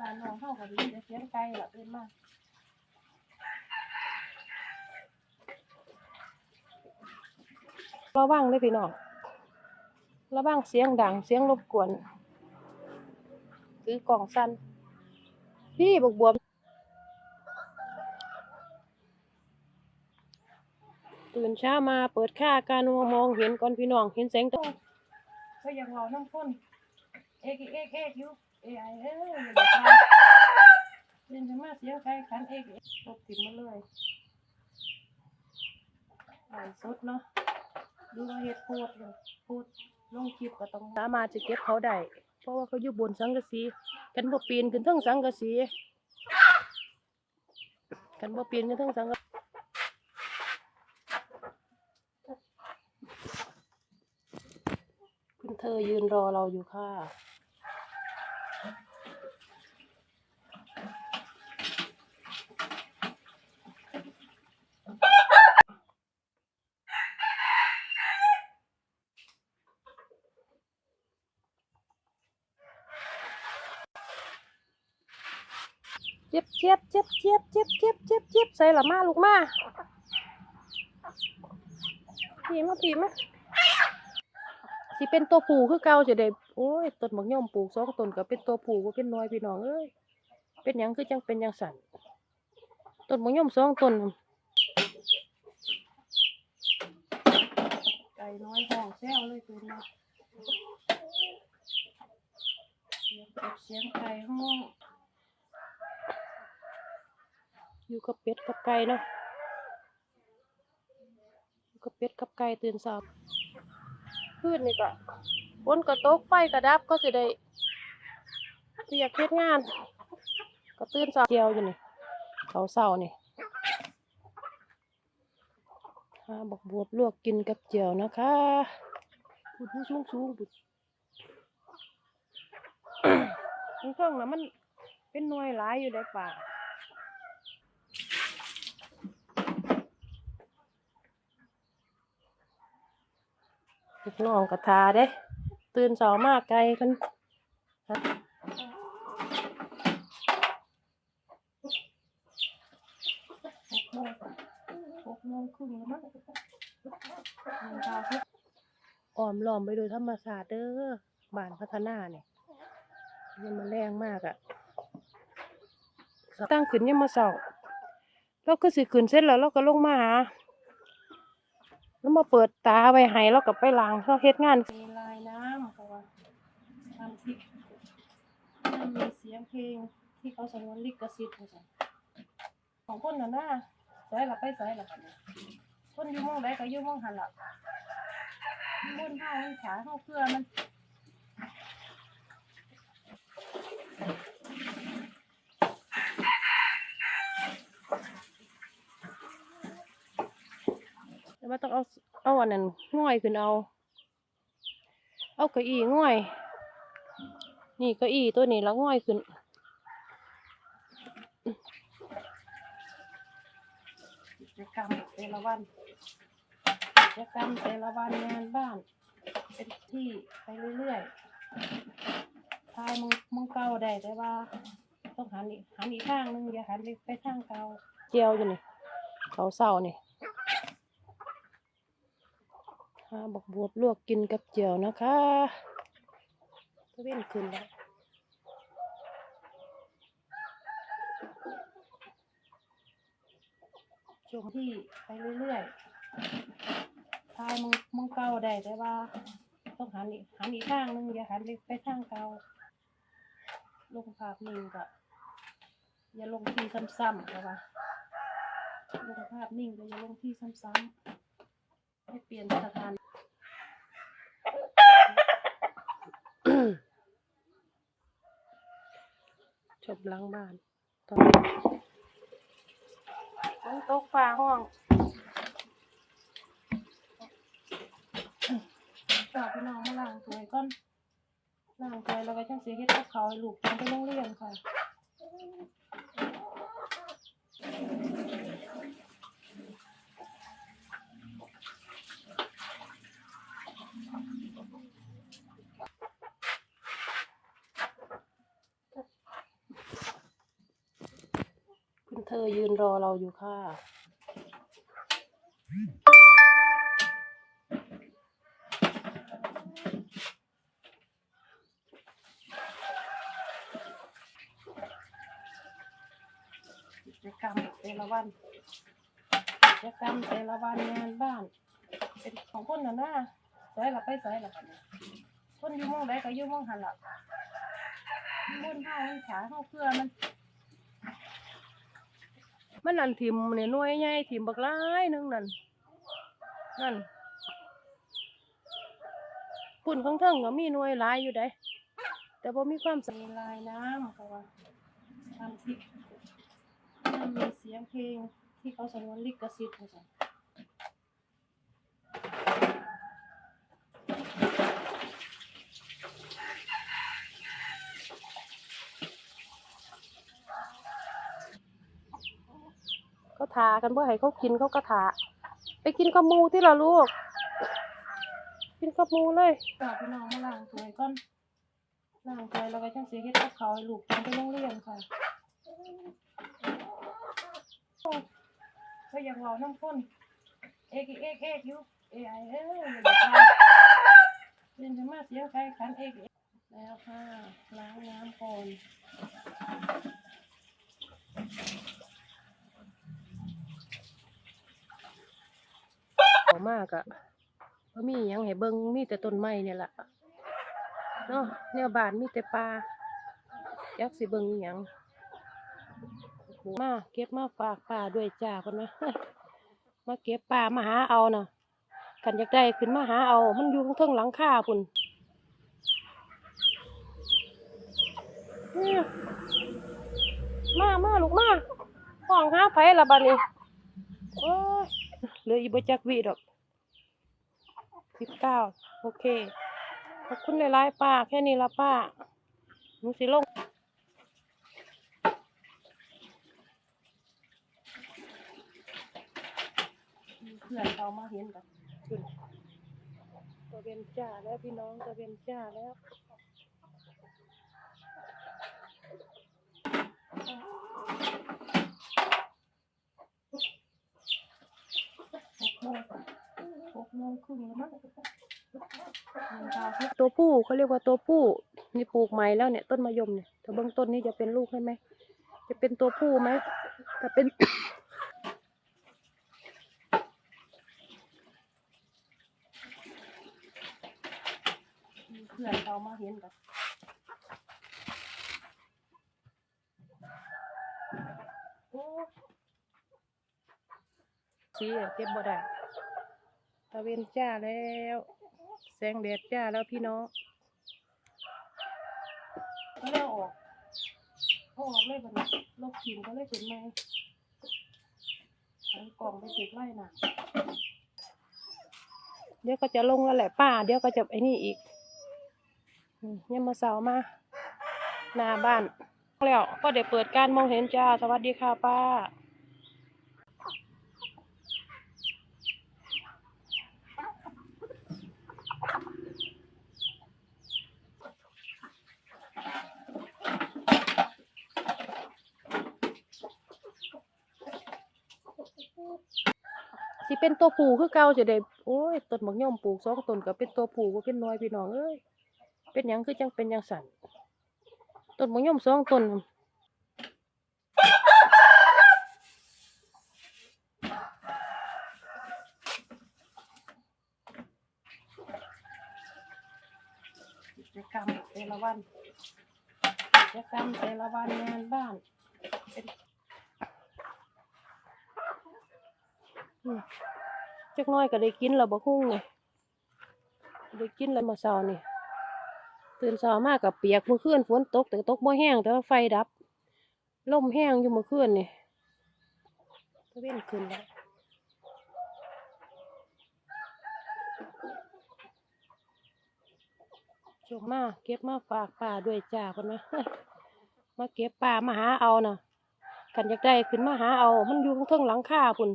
บ้านน้องเข้ากับดีเสียงไกลละเอินมากระวังเลยพี่น้องระวังเสียงดังเสียงรบกวนคือกล่องสั้นพี่บวบบวมตื่นเช้ามาเปิดค่าการมองเห็นก่อนพี่น้องเห็นแสงตัวก็ยังเงาน้ำพ่นเอกเอกเอกอยู่ เอ้ยเอ้ยอย่าทำเรียนจะมาเสียงไกลขันเอกเอกตบติดมาเลยอ่านสดเนาะดูว่าเฮ็ดพูดเลยพูดลงคลิปก็ต้องสามารถจะเก็บเขาได้เพราะว่าเขาอยู่บนสังกะสีกันบ่ปีนขึ้นเทั้งสังกะสีกันบ่ปีนขึ้นเทั้งสังกะคุณเธอยืนรอเราอยู่ค่ะ เจ็บเจ็บเจ็บเจ็บเจ็บเจ็บเจ็บเจ็บใส่ละมาลูกมาปีมาปีมาสิเป็นตัวผู้คือเก่าจะได้โอ้ยต้นหมกย่อมปลูกสองต้นก็เป็นตัวผู้ก็เป็นน้อยพี่น้องเอ้ยเป็นยังคือจังเป็นยังสั่นต้นหมกย่อมสองต้นไก่น้อยห้องแซวเลยตัวนี้เสียเป็ดเสียงไก่ห้อง อยู่กับเป็ดกับไก่เนาะอยู่กับเป็ดกับไก่ตื่นสายคืนนี่ก็ฝนก็ตกไฟก็ดับก็สิได้อยกเฮ็ดงาน ก็ตื่นสายเดียวอยู่นี่เขาเศร้านี่หาบักบวบลวกกินกับเจียวนะคะพูดผู้สูงสูงๆพูดเครื่องๆนะมันเป็นหน่วยหลายอยู่ในป่า ลูกน้องกระทาเด้ ตื่นสาวมากไกลกันหกโมงหกโมงครึ่งแล้วมั้งมาเฮ็ดอ้อมล้อมไปโดยธรรมศาสตร์เด้อบ้านพัฒนาเนี่ยยังมันแรงมากอะ่ะตั้งขึ้นยังมาเสาแล้วก็สิขึ้นเสร็จแล้วเราก็ลงมาหา แล้วมาเปิดตาไว้ให้แล้วก็ไปล้างเขาเฮ็ดงานมีลายน้ำเขาว่าทำคลิปมันมีเสียงเพลงที่เขาสงวนลิขสิทธิ์ของคนน่ะนะใส่ละไปใส่ละกันคนอยู่มองใดก็อยู่มองหันละบนเฮามันขาเฮาเพื่อมัน ว่าต้องเอาเอาอันนั้นง่อยขึ้นเอา เอาเก้าอี้ง่อย นี่เก้าอี้ตัวนี้แล้วง่อยขึ้นกิจกรรมแต่ละวันกิจกรรมแต่ละวันงานบ้าน เป็นที่ไปเรื่อยๆทายมึงมึงเก่าได้แต่ว่า ต้องหันอีกหันอีกข้างหนึงอย่าหันไปทางเก่าเจียวอยู่นี่เขาเศร้านี่ หาบักบวบลวกกินกับเจียวนะคะตะเว้นขึ้นแล้วช่วงที่ไปเรื่อยๆทายมึงมึงเก่าได้แต่ว่า ต้องหันอีกหันอีกข้างหนึงอย่าหันไปไปทางเก่าลงภาพนิ่งก็อย่าลงที่ซ้ำๆเพราะว่าลงภาพนิ่งก็อย่าลงที่ซ้ำๆให้เปลี่ยนสถาน จบล้างบ้านตอนนี้ฝนตกฟ้าห้องต่อพี่น้องมาล้างถ้วยก่อนล้างถ้วยแล้วก็จังสีเฮ็ดกับเขาให้ลูกจังไปโรงเรียนค่ะ เธอยืนรอเราอยู่ค่ะ กิจกรรมแต่ละวัน กิจกรรมแต่ละวันงานบ้าน เป็นของคนน่ะนะใส่ละไปใส่ละกันเนี่ยคนอยู่หมองใดก็อยู่หมองหันละบนห้ามันขาเฮาเพื่อมัน มันนั่นถิ่มเนี่ยน่วยใหญ่ถิ่มบักไลายนึงนั่นนั่นปุ่นของเทิงก็มีน่วยหลายอยู่ได้แต่พอมีความสีลายน้ำก็ว่าทำทิศมันมีเสียงเพลงที่เขาสนวนลิขสิทธิ์เขาสั่ะเขา ทากันเพื่อให้เขากินเขาก็ทาไปกินกับหมูที่เราลูก กินกับหมูเลยกับพี่น้องมาล้างถ้วยก่อนล้างถ้วยแล้วก็จังสีเฮ็ดกับเขาวให้ลูกกินไปโรงเรียนค่ะก็ยังรอน้ำข้นเอกเอกเอกอยู่เอไอเอ้ยอย่าทำเรียนจะมาเสียงใครขันเอกเอกแล้วค่ะล้างน้ำก่อนออกมากอะบ่มีหยัง ให้เบิ่งมีแต่ต้นไม้เนี่ยละเนาะแนวบ้านมีแต่ป่าอยากสิเบิ่งอิหยังมาเก็บมาฝากป่าด้วยจ้าคนนะมาเก็บป่ามาหาเอาน่ะกันอยากได้ขึ้นมาหาเอา มันอยู่ข้างเทิงหลังคาพุ่นมามาลูกมาห้องหาไผละบัดนี้โอ้ยเหลืออีบจักวีดอก สิบเก้าโอเค ขอบคุณหลายๆป้า แค่นี้ละป้าหนูสิลงเพื่อนเรามาเห็นกันขึ้นตะเวนจ้าแล้วพี่น้องตะเวนจ้าแล้วหกโมง หกโมงครึ่งแล้วมั้งตัวผู้เขาเรียกว่าตัวผู้นี่ปลูกใหม่แล้วเนี่ยต้นมะยมเนี่ยแต่เบื้องต้นนี้จะเป็นลูกให้ไหมจะเป็นตัวผู้ไหมถ้าเป็นเพื่อนเรามาเห็นกันโอ้ชีเก็บบ่ได้ ตะเวนจ้าแล้ว แสงแดดจ้าแล้วพี่น้องก็แล้วออกเอาออกเลยบัดนี้ลบขีมก็เลยขึ้นมาใส่กล่องไปเก็บไว้น่ะเดี๋ยวก็จะลงแล้วแหละป้า เดี๋ยวก็จะไอ้นี่อีกอืมยังมาเสาร์มาหน้าบ้านแล้วก็เดี๋ยวเปิดการมองเห็นจ้า สวัสดีค่ะป้า สิเป็นตัวผู้คือเก่าจะได้โอ้ยต้นบักย่อมปลูกสองต้นก็เป็นตัวผู้ก็เป็นน้อยพี่น้องเอ้ยเป็นหยังคือจังเป็นหยังสั่นต้นบักย่อมสองต้นกิจกรรมแต่ละวันกิจกรรมแต่ละวันงานบ้าน เป็น อืม จักน้อยก็ได้กินแล้วบ่หุ้งนี่ได้กินแล้วมาเช้านี่ตื่นเช้ามากกับเปียกเมื่อคืนฝนตกแต่ตกบ่แห้งแต่ว่าไฟดับลมแห้งอยู่เมื่อคืนนี่ตะเว้นขึ้นแล้วจงมาเก็บมาฝากป่าด้วยจ้าคนนะมาเก็บป่ามาหาเอาน่ะกันอยากได้ขึ้นมาหาเอา มันอยู่ข้างเทิงหลังคาพุ่น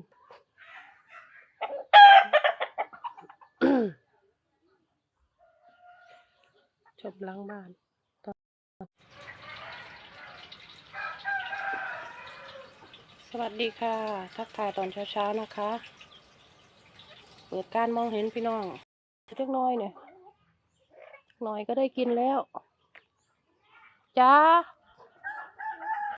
จบล้างบ้านสวัสดีค่ะ ทักทายตอนเช้าๆนะคะ เปิดการมองเห็นพี่น้องเล็กน้อยเนี่ยน้อยก็ได้กินแล้วจ้า